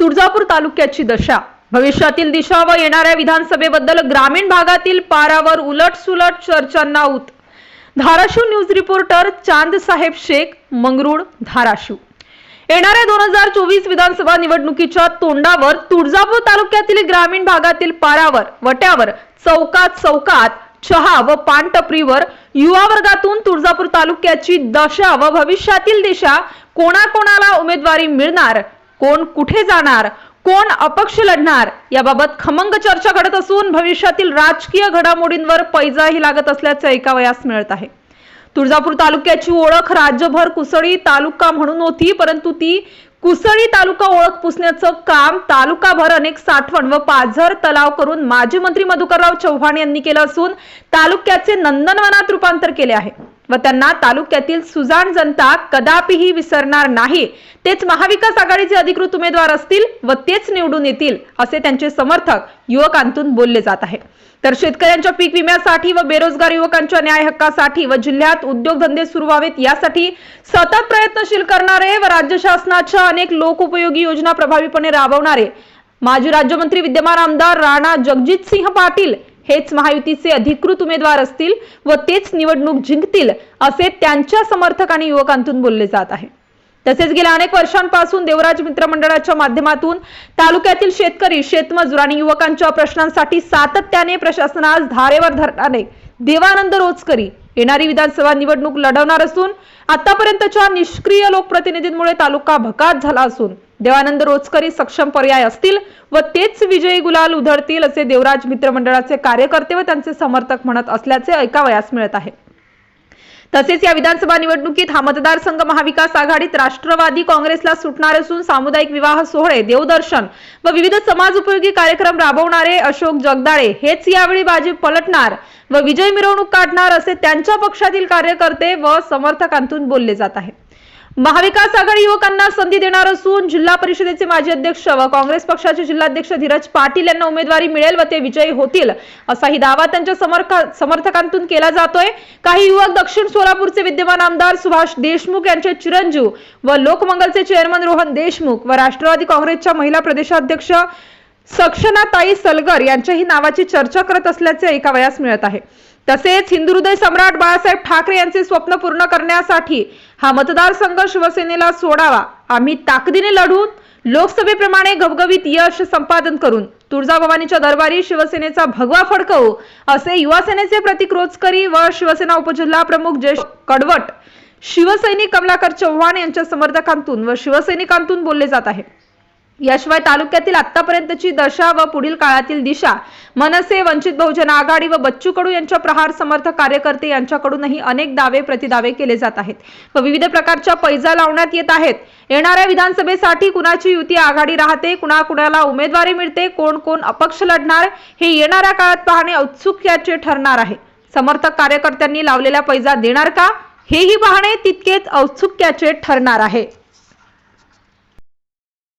तुळजापूर तालुक्याची दशा. भविष्यातील दिशा व येणाऱ्या विधानसभेबद्दल ग्रामीण भागातील पारावर उलट सुलट चर्चांना उत धाराशिव न्यूज रिपोर्टर चांद साहेब शेख मंगरुळ धाराशिव. येणाऱ्या दोन हजार चोवीस विधानसभा निवडणुकीच्या तोंडावर तुळजापूर तालुक्यातील ग्रामीण भागातील पारावर वट्यावर चौकात चौकात चहा व पानटपरीवर युवा वर्गातून तुळजापूर तालुक्याची दशा व भविष्यातील दिशा कोणाकोणाला उमेदवारी मिळणार कोण कुठे जाणार कोण अपक्ष लढणार याबाबत खमंग चर्चा घडत असून भविष्यातील राजकीय घडामोडींवर पैजाही लागत असल्याचे ऐकावयास मिळत आहे. तुळजापूर तालुक्याची ओळख राज्यभर कुसळी तालुका म्हणून होती परंतु ती कुसळी तालुका ओळख पुसण्याचं काम तालुकाभर अनेक साठवण व पाझर तलाव करून माजी मंत्री मधुकरराव चव्हाण यांनी केलं असून तालुक्याचे नंदनवनात रूपांतर केले आहे. व त्यांना तालुक्यातील सुजाण जनता कदापिही विसरणार नाही. तेच महाविकास आघाडीचे अधिकृत उमेदवार असतील व तेच निवडून येतील असे त्यांचे समर्थक युवकांतून बोलले जात आहे. तर शेतकऱ्यांच्या पीक विम्यासाठी व बेरोजगार युवकांच्या न्याय हक्कासाठी व जिल्ह्यात उद्योगधंदे सुरू व्हावेत यासाठी सतत प्रयत्नशील करणारे व राज्य शासनाच्या अनेक लोकउपयोगी योजना प्रभावीपणे राबवणारे माजी राज्यमंत्री विद्यमान आमदार राणा जगजितसिंह पाटील हेच महायुतीचे अधिकृत उमेदवार असतील व तेच निवडणूक जिंकतील असे त्यांच्या समर्थक आणि युवकांतून बोलले जात आहे. तसेच गेल्या अनेक वर्षांपासून देवराज मित्र मंडळाच्या माध्यमातून तालुक्यातील शेतकरी शेतमजूर आणि युवकांच्या प्रश्नांसाठी सातत्याने प्रशासनास धारेवर धरणारे देवानंद रोजकरी येणारी विधानसभा निवडणूक लढवणार असून आतापर्यंतच्या निष्क्रिय लोकप्रतिनिधींमुळे तालुका भकात झाला असून देवानंद रोजकरी सक्षम पर्याय असतील व तेच विजयी गुलाल उधळतील असे देवराज मित्र मंडळाचे कार्यकर्ते व त्यांचे समर्थक म्हणत असल्याचे ऐकावयास मिळत आहे. तसेच या विधानसभा निवडणुकीत हा मतदारसंघ महाविकास आघाडीत राष्ट्रवादी काँग्रेसला सुटणार असून सामुदायिक विवाह सोहळे देवदर्शन व विविध समाज उपयोगी कार्यक्रम राबवणारे अशोक जगदाळे हेच यावेळी बाजी पलटणार व विजय मिरवणूक काढणार असे त्यांच्या पक्षातील कार्यकर्ते व समर्थकांतून बोलले जात आहे. महाविकास आघाडी युवकांना संधी देणार असून जिल्हा परिषदेचे माजी अध्यक्ष व काँग्रेस पक्षाचे जिल्हाध्यक्ष धीरज पाटील यांना उमेदवारी मिळेल व ते विजयी होतील असाही दावा त्यांच्या समर्थ- समर्थकांतून केला जातोय. काही युवक दक्षिण सोलापूरचे विद्यमान आमदार सुभाष देशमुख यांचे चिरंजीव व लोकमंगलचे चेअरमन रोहन देशमुख व राष्ट्रवादी काँग्रेसच्या महिला प्रदेशाध्यक्ष सक्षनाताई सलगर यांच्याही नावाची चर्चा करत असल्याचे ऐकावयास मिळत आहे. तसेच हिंदुहृदय सम्राट बाळासाहेब ठाकरे यांचे स्वप्न पूर्ण करण्यासाठी हा मतदारसंघ शिवसेनेला सोडावा. आम्ही ताकदीने लढून लोकसभेप्रमाणे गवगवीत यश संपादन करून तुळजाभवानीच्या दरबारी शिवसेनेचा भगवा फडकवू असे युवासेनेचे प्रतीक रोजकरी व शिवसेना उपजिल्हा प्रमुख जयेश कडवट शिवसैनिक कमलाकर चव्हाण यांच्या समर्थकांतून व शिवसैनिकांतून बोलले जात आहे. याशिवाय तालुक्यातील आतापर्यंतची दशा व पुढील काळातील दिशा मनसे वंचित बहुजन आघाडी व बच्चू कडू यांच्या प्रहार समर्थक कार्यकर्ते यांच्याकडूनही अनेक दावे प्रतिदावे केले जात आहेत व विविध प्रकारच्या पैजा लावण्यात येत आहेत. येणाऱ्या विधानसभेसाठी कुणाची युती आघाडी राहते कुणा कुणाला उमेदवारी मिळते कोण कोण अपक्ष लढणार हे येणाऱ्या काळात पाहणे औत्सुक्याचे ठरणार आहे. समर्थक कार्यकर्त्यांनी लावलेला पैजा देणार का? हेही पाहणे तितकेच औत्सुक्याचे ठरणार आहे.